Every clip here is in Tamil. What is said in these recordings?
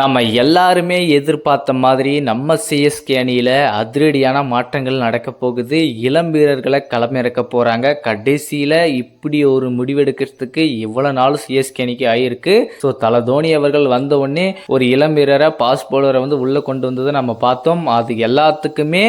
நம்ம எல்லாருமே எதிர்பார்த்த மாதிரி நம்ம சிஎஸ்கே அணியில் அதிரடியான மாற்றங்கள் நடக்க போகுது. இளம் வீரர்களை களமிறக்க போகிறாங்க கடைசியில் இப்படி ஒரு முடிவெடுக்கிறதுக்கு இவ்வளோ நாள் சிஎஸ்கே அணிக்கு ஆயிருக்கு. ஸோ தலை தோனி அவர்கள் வந்த உடனே ஒரு இளம் வீரரை பாஸ் போலரை வந்து உள்ளே கொண்டு வந்ததை நம்ம பார்த்தோம். அது எல்லாத்துக்குமே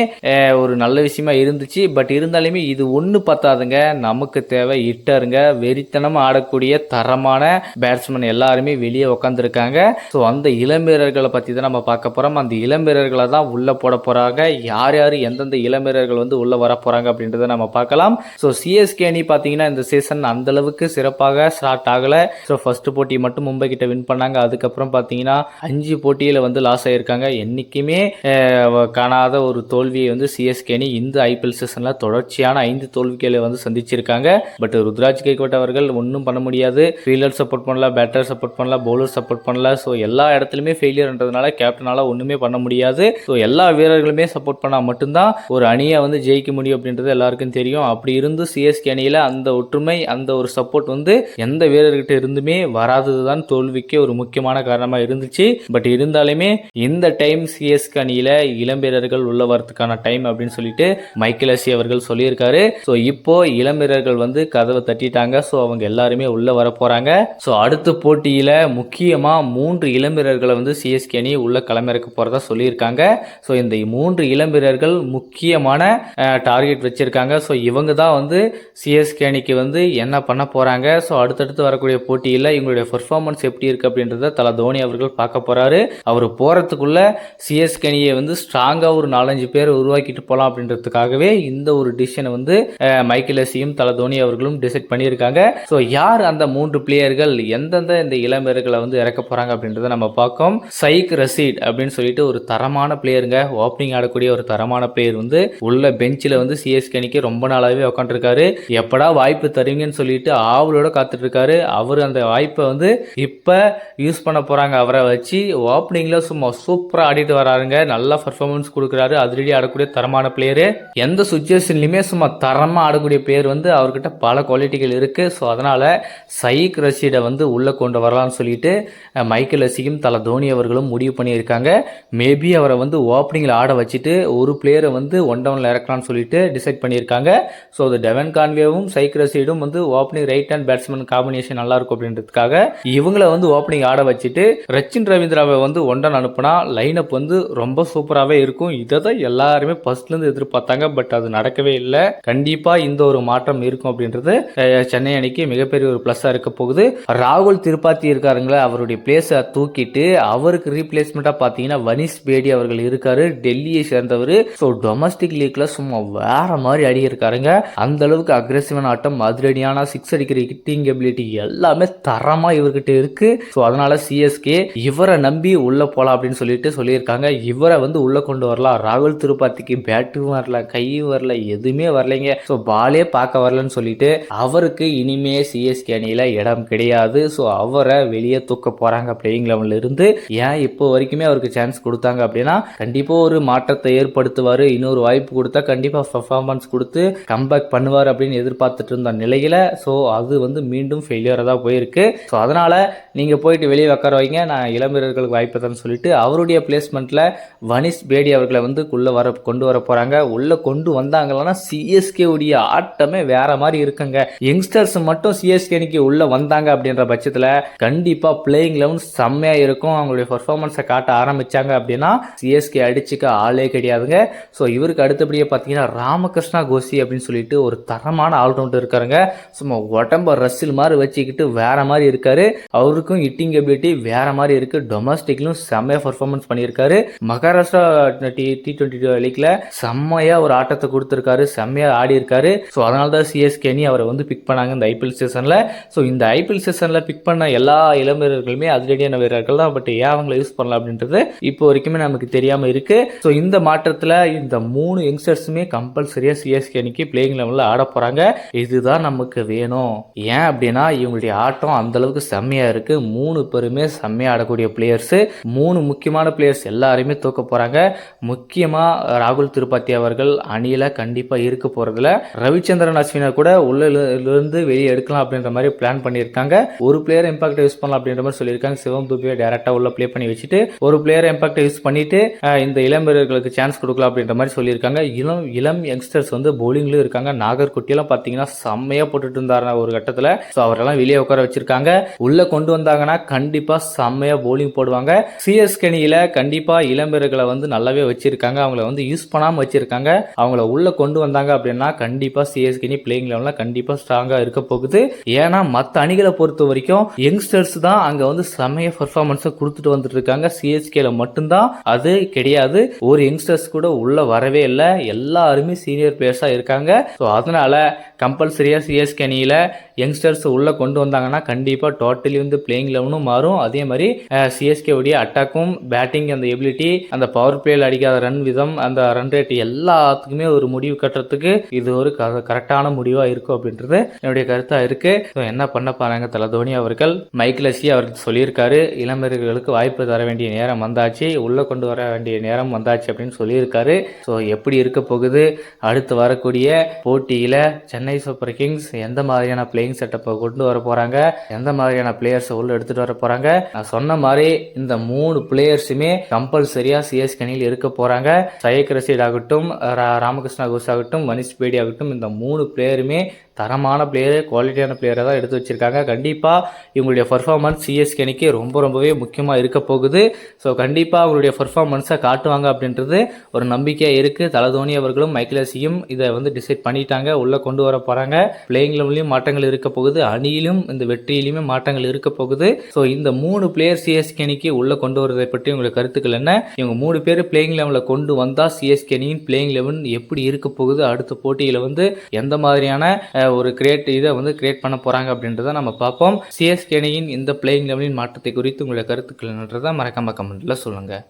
ஒரு நல்ல விஷயமா இருந்துச்சு. பட் இருந்தாலுமே இது ஒன்று பத்தாதுங்க. நமக்கு தேவை இட்டருங்க வெறித்தனமாக ஆடக்கூடிய தரமான பேட்ஸ்மேன் எல்லாருமே வெளியே உக்காந்துருக்காங்க. ஸோ அந்த இளம் வீரர்களை பற்றி தான் நம்ம பார்க்க போகிறோம் அந்த இளம் வீரர்களை தான் உள்ளே போட போகிறாங்க யார் யார் எந்தெந்த இளம் வீரர்கள் வந்து உள்ளே வர போகிறாங்க அப்படின்றத நம்ம பார்க்கலாம். ஸோ சிஎஸ்கே அணி பார்த்தீங்கன்னா இந்த சீசன் அந்தளவுக்கு சிறப்பாக ஸ்டார்ட் ஆகலை. ஸோ ஃபஸ்ட்டு போட்டி மட்டும் மும்பை கிட்ட வின் பண்ணாங்க. அதுக்கப்புறம் பார்த்தீங்கன்னா அஞ்சு போட்டியில் வந்து லாஸ் ஆகியிருக்காங்க என்றைக்குமே காணாத ஒரு தோல்வியை வந்து சிஎஸ்கே அணி இந்த ஐபிஎல் சீசனில் தொடர்ச்சியான ஐந்து தோல்விகளை வந்து சந்திச்சிருக்காங்க. பட் ருத்ராஜ் கேக்வட் அவர்கள் ஒன்றும் பண்ண முடியாது. ஃபீல்டர் சப்போர்ட் பண்ணல பேட்டர் சப்போர்ட் பண்ணல பவுலர் சப்போர்ட் பண்ணல. ஸோ எல்லா இடத்துலையும் ஃபெயிலியர்ன்றதுனால கேப்டனால் ஒன்றுமே பண்ண முடியாது. ஸோ எல்லா வீரர்களுமே சப்போர்ட் பண்ணால் மட்டும்தான் ஒரு அணியை வந்து ஜெயிக்க முடியும் அப்படின்றது எல்லாருக்கும் தெரியும். அப்படி இருந்து சிஎஸ்கே அணியில் அந்த ஒற்றுமை அந்த ஒரு சப்போர்ட் வந்து எந்த வீரர்கிட்ட இருந்துமே வராதது தான் தோல்விக்கு ஒரு முக்கியமான காரணமாக இருந்துச்சு. பட் இருந்தாலுமே இந்த டைம் சிஎஸ்கே அணியில் இளம் வீரர்கள் உள்ள வரதுக்கான டைம் அப்படின்னு சொல்லிட்டு மைக்கேலசி அவர்கள் சொல்லியிருக்காரு. ஸோ இப்போ இளம் வீரர்கள் வந்து கதவை தட்டிட்டாங்க. ஸோ அவங்க எல்லாருமே உள்ள வர போறாங்க ஸோ அடுத்த போட்டியில முக்கியமா மூன்று இளம் வீரர்களை வந்து சிஎஸ்கே அணி உள்ள களமிறக்க போகிறதா சொல்லியிருக்காங்க. ஸோ இந்த மூன்று இளம் வீரர்கள் முக்கியமான டார்கெட் வச்சுருக்காங்க. ஸோ இவங்க தான் வந்து சிஎஸ்கே அணிக்கு வந்து என்ன பண்ண போகிறாங்க ஸோ அடுத்தடுத்து வரக்கூடிய போட்டியில் இவங்களுடைய பெர்ஃபார்மன்ஸ் எப்படி இருக்குது அப்படின்றத தல தோனி அவர்கள் பார்க்க போகிறாரு அவர் போகிறதுக்குள்ளே சிஎஸ்கே அணியை வந்து ஸ்ட்ராங்காக ஒரு நாலஞ்சு பேர் உருவாக்கிட்டு போகலாம் அப்படின்றதுக்காகவே இந்த ஒரு டிசிஷனை வந்து அஹ், மைக்கேல் எஸ்ஸியும் தல தோனி அவர்களும் டிசைட் பண்ணியிருக்காங்க. ஸோ யார் அந்த மூன்று பிளேயர்கள் எந்தெந்த இந்த இளம் வீரர்களை வந்து இறக்க போகிறாங்க அப்படின்றத நம்ம பார்க்கோம். சைக் ரசீட் அப்படின்னு சொல்லிட்டு ஒரு தரமான பிளேயருங்க ஓப்பனிங் ஆடக்கூடிய ஒரு தரமான பிளேயர் வந்து உள்ள பெஞ்சில் வந்து சிஎஸ்கே அணிக்கு ரொம்ப நாளாகவே உட்காந்துருக்காரு எப்படா வாய்ப்பு தருவீங்கன்னு சொல்லிட்டு ஆவலோட காத்துட்டு இருக்காரு அவர் அந்த வாய்ப்பை வந்து இப்போ யூஸ் பண்ண போகிறாங்க அவரை வச்சு ஓப்பனிங்கில் சும்மா சூப்பராக ஆடிட்டு வராருங்க. நல்லா பர்ஃபார்மன்ஸ் கொடுக்குறாரு. அதிரடி ஆடக்கூடிய தரமான பிளேயரு எந்த சுச்சுவேஷன்லையுமே சும்மா தரமாக ஆடக்கூடிய பிளேயர் வந்து அவர்கிட்ட பல குவாலிட்டிகள் இருக்குது ஸோ அதனால் சைக் ரஷீடை வந்து உள்ளே கொண்டு வரலாம்னு சொல்லிட்டு மைக்கேல் ரசிக்கும் தலை தோனி அவர்களும் முடிவு பண்ணியிருக்காங்க. மேபி அவரை வந்து ஓப்பனிங்கில் ஆட வச்சுட்டு ஒரு பிளேயரை வந்து ஒன் டவுனில் இறக்கலாம்னு சொல்லிட்டு டிசைட் பண்ணியிருக்காங்க. ஸோ அது டெவன் கான்வேவும் சைக் வந்து opening right hand batsman combination நல்லா இருக்கும் அப்படின்றதுக்காக இவங்களை வந்து ஓப்பனிங் ஆட வச்சுட்டு ரச்சின் ரவீந்திராவை வந்து ஒன் டவுன் அனுப்புனா அப் வந்து ரொம்ப சூப்பராகவே இருக்கும். இதை தான் எல்லாருமே ஃபர்ஸ்ட்லேருந்து எதிர்பார்த்தாங்க. பட் அது நடக்கவே இல்லை. கண்டிப்பாக இந்த ஒரு மாற்றம் இருக்கும் அப்படின்றது சென்னை அணிக்கு மிகப்பெரிய ஒரு ப்ளஸ்ஸாக இருக்க போகுது. ராகுல் திருப்பாத்தி இருக்காருங்களே அவருடைய பிளேஸை தூக்கிட்டு அவருக்கு ரீப்ளேஸ்மெண்ட்டாக பார்த்தீங்கன்னா வனிஷ் பேடி அவர்கள் இருக்காரு. டெல்லியை சேர்ந்தவர். ஸோ டொமஸ்டிக் லீக்ல சும்மா வேற மாதிரி அடி இருக்காருங்க அந்த அளவுக்கு அக்ரெசிவான ஆட்டம் அதிரடியான சிக்ஸ் அடிக்கிற ஹிட்டிங் எபிலிட்டி எல்லாமே தரமா இவர்கிட்ட இருக்கு. ஸோ அதனால சிஎஸ்கே இவரை நம்பி உள்ள போலாம் அப்படின்னு சொல்லிட்டு சொல்லியிருக்காங்க. இவரை வந்து உள்ள கொண்டு வரலாம். ராகுல் திருப்பாத்திக்கு பேட்டும் வரல கையும் வரல எதுவுமே வரலைங்க. ஸோ பாலே பார்க்க வரலன்னு சொல்லிட்டு அவருக்கு இனிமே சிஎஸ்கே அணியில இடம் கிடையாது. ஸோ அவரை வெளியே தூக்க போறாங்க பிளேயிங் லெவன்ல இருந்து. ஏன் இப்போ வரைக்குமே அவருக்கு சான்ஸ் கொடுத்தாங்க அப்படின்னா கண்டிப்பா ஒரு மாற்றத்தை ஏற்படுத்துவார் இன்னொரு வாய்ப்பு கொடுத்தா கண்டிப்பாக பர்ஃபார்மன்ஸ் கொடுத்து கம்பேக் பண்ணுவார் அப்படின்னு எதிர்பார்த்துட்டு இருந்த நிலையில் ஸோ அது வந்து மீண்டும் ஃபெயிலியராக தான் போயிருக்கு. ஸோ அதனால் நீங்கள் போயிட்டு வெளியே உட்கார வைங்க நான் இளம் வீரர்களுக்கு வாய்ப்பு தரேன்னு சொல்லிட்டு அவருடைய பிளேஸ்மெண்ட்டில் வனிஷ் பேடி அவர்களை வந்து உள்ளே வர கொண்டு வர போகிறாங்க உள்ளே கொண்டு வந்தாங்கன்னா சிஎஸ்கே உடைய ஆட்டமே வேற மாதிரி இருக்குங்க. யங்ஸ்டர்ஸ் மட்டும் சிஎஸ்கே இன்னைக்கு உள்ளே வந்தாங்க அப்படின்ற பட்சத்தில் கண்டிப்பாக பிளேயிங் லெவன் செம்மையாக இருக்கும். அவங்களுடைய பர்ஃபார்மன்ஸை காட்ட ஆரம்பிச்சாங்க அப்படின்னா சிஎஸ்கே அடிச்சுக்க ஆளே கிடையாதுங்க. ஸோ இவருக்கு அடுத்தபடியே பார்த்தீங்கன்னா ராமகிருஷ்ணா கோஷி அப்படின்னு சொல்லிட்டு ஒரு தரமான ஆல்ரவுண்டர் இருக்காருங்க. சும்மா உடம்ப ரசில் மாதிரி வச்சுக்கிட்டு வேற மாதிரி இருக்காரு. அவருக்கும் ஹிட்டிங் எபிலிட்டி வேற மாதிரி இருக்கு. டொமஸ்டிக்லும் செம்மையா பர்ஃபார்மன்ஸ் பண்ணியிருக்காரு. மகாராஷ்டிரா டி டி டுவெண்ட்டி லீக்ல செம்மையா ஒரு ஆட்டத்தை கொடுத்துருக்காரு. செம்மையா ஆடி இருக்காரு. ஸோ அதனால தான் சிஎஸ்கே அணி அவரை வந்து பிக் பண்ணாங்க இந்த ஐபிஎல் சீசன்ல ஸோ இந்த ஐபிஎல் சீசன்ல பிக் பண்ண எல்லா இளம் வீரர்களுமே அதிரடியான வீரர்கள் தான். பட் ஏன் அவங்களை யூஸ் பண்ணலாம் அப்படின்றது இப்போ வரைக்குமே நமக்கு தெரியாம இருக்கு. ஸோ இந்த மாற்றத்துல இந்த மூணு யங்ஸ்டர்ஸுமே கம்பல்சரியா சிஎஸ்கே அணிக்கு பிளேயிங் லெவலில் ஆட போறாங்க. இதுதான் நமக்கு வேணும். ஏன் அப்படின்னா இவங்களுடைய ஆட்டம் அந்த அளவுக்கு செம்மையா இருக்கு. மூணு பேருமே செம்மையா ஆடக்கூடிய பிளேயர்ஸ் மூணு முக்கியமான பிளேயர்ஸ் எல்லாருமே தூக்க போறாங்க. முக்கியமா ராகுல் திருப்பாத்தி அவர்கள் அணியில கண்டிப்பா இருக்க போறதுல ரவிச்சந்திரன் அஸ்வினை கூட உள்ள இருந்து வெளியே எடுக்கலாம் அப்படின்ற மாதிரி பிளான் பண்ணியிருக்காங்க. ஒரு பிளேயர் இம்பாக்ட் யூஸ் பண்ணலாம் அப்படின்ற மாதிரி சொல்லியிருக்காங்க. சிவம் துபே டேரக்டா உள்ள ப்ளே பண்ணி வச்சுட்டு ஒரு பிளேயரை இம்பாக்டை யூஸ் பண்ணிட்டு இந்த இளம் வீரர்களுக்கு சான்ஸ் கொடுக்கலாம் அப்படின்ற மாதிரி சொல்லியிருக்காங்க. இளம் இளம் யங்ஸ்டர்ஸ் வந்து bowlingலயும் இருக்காங்க. நாகர்கோட்டியெல்லாம் பார்த்தீங்கன்னா செம்மையாக போட்டுட்டு இருந்தார் ஒரு கட்டத்தில். ஸோ அவரெல்லாம் வெளியே உட்கார வச்சிருக்காங்க. உள்ள கொண்டு வந்தாங்கன்னா கண்டிப்பாக செம்மையாக போலிங் போடுவாங்க. சிஎஸ்கே கண்டிப்பாக இளம் வீரர்களை வந்து நல்லாவே வச்சிருக்காங்க. அவங்கள வந்து யூஸ் பண்ணாமல் வச்சிருக்காங்க. அவங்கள உள்ள கொண்டு வந்தாங்க அப்படின்னா கண்டிப்பாக சிஎஸ்கனி பிளேயிங் லெவலில் கண்டிப்பாக ஸ்ட்ராங்காக இருக்க போகுது. ஏன்னா மற்ற அணிகளை பொறுத்த வரைக்கும் யங்ஸ்டர்ஸ் தான் அங்கே வந்து செம்மைய பர்ஃபார்மன்ஸை கொடுத்துட்டு வந்துட்டு இருக்காங்க சிஎஸ்கேல மட்டும்தான் அது கிடையாது. ஒரு யங்ஸ்டர்ஸ் கூட உள்ள வரவே இல்லை. எல்லாருமே சீனியர் பிளேயர்ஸா இருக்காங்க. ஸோ அதனால கம்பல்சரியாக சிஎஸ்கே அணியில் யங்ஸ்டர்ஸ் உள்ள கொண்டு வந்தாங்கன்னா கண்டிப்பாக டோட்டலி வந்து பிளேயிங் லெவனும் மாறும். அதே மாதிரி சிஎஸ்கே உடைய அட்டாக்கும் பேட்டிங் அந்த எபிலிட்டி அந்த பவர் பிளேயில் அடிக்காத ரன் விதம் அந்த ரன் ரேட் எல்லாத்துக்குமே ஒரு முடிவு கட்டுறதுக்கு இது ஒரு கரெக்டான முடிவாக இருக்கும் அப்படின்றது என்னுடைய கருத்தாக இருக்கு. ஸோ என்ன பண்ண பாருங்க தலை தோனி அவர்கள் மைக்கிலசி அவருக்கு சொல்லியிருக்காரு. அவர்களுக்கு வாய்ப்பு தர வேண்டிய நேரம் வந்தாச்சு. உள்ளே கொண்டு வர வேண்டிய நேரம் வந்தாச்சு அப்படின்னு சொல்லியிருக்காரு. ஸோ எப்படி இருக்க போகுது? அடுத்து வரக்கூடிய போட்டியில் சென்னை சூப்பர் கிங்ஸ் எந்த மாதிரியான பிளேயிங் செட்டப்பை கொண்டு வர போகிறாங்க எந்த மாதிரியான பிளேயர்ஸை உள்ள எடுத்துகிட்டு வர போகிறாங்க நான் சொன்ன மாதிரி இந்த மூணு பிளேயர்ஸுமே கம்பல்சரியாக சிஎஸ் கணியில் இருக்க போகிறாங்க சயக் ரசீட் ஆகட்டும் ராமகிருஷ்ணா கோஷ் ஆகட்டும் மனிஷ் பேடி ஆகட்டும் இந்த மூணு பிளேயருமே தரமான பிளேயரு குவாலிட்டியான பிளேயரை தான் எடுத்து வச்சிருக்காங்க. கண்டிப்பாக இவங்களுடைய பர்ஃபார்மன்ஸ் சிஎஸ்கேனிக்கு ரொம்ப ரொம்பவே முக்கியம் அதிகமாக இருக்க போகுது. ஸோ கண்டிப்பாக அவங்களுடைய பர்ஃபார்மன்ஸை காட்டுவாங்க அப்படின்றது ஒரு நம்பிக்கையாக இருக்குது தலதோனி அவர்களும் மைக்கேலசியும் இதை வந்து டிசைட் பண்ணிட்டாங்க. உள்ளே கொண்டு வர போகிறாங்க பிளேயிங் லெவலையும் மாற்றங்கள் இருக்க போகுது. அணியிலும் இந்த வெற்றியிலுமே மாற்றங்கள் இருக்க போகுது. ஸோ இந்த மூணு பிளேயர் சிஎஸ்கே அணிக்கு உள்ளே கொண்டு வரதை பற்றி உங்களுக்கு கருத்துக்கள் என்ன? இவங்க மூணு பேர் பிளேயிங் லெவலில் கொண்டு வந்தால் சிஎஸ்கே அணியின் பிளேயிங் லெவன் எப்படி இருக்க போகுது? அடுத்த போட்டியில் வந்து எந்த மாதிரியான ஒரு கிரியேட் இதை வந்து கிரியேட் பண்ண போகிறாங்க அப்படின்றத நம்ம பார்ப்போம். சிஎஸ்கே அணியின் இந்த பிளேயிங் லெவலின் மாற்றத்தை குறித்து உங்களுடைய கருத்துக்கள் என்னன்றதை மறக்காம கமெண்ட்டில் சொல்லுங்கள்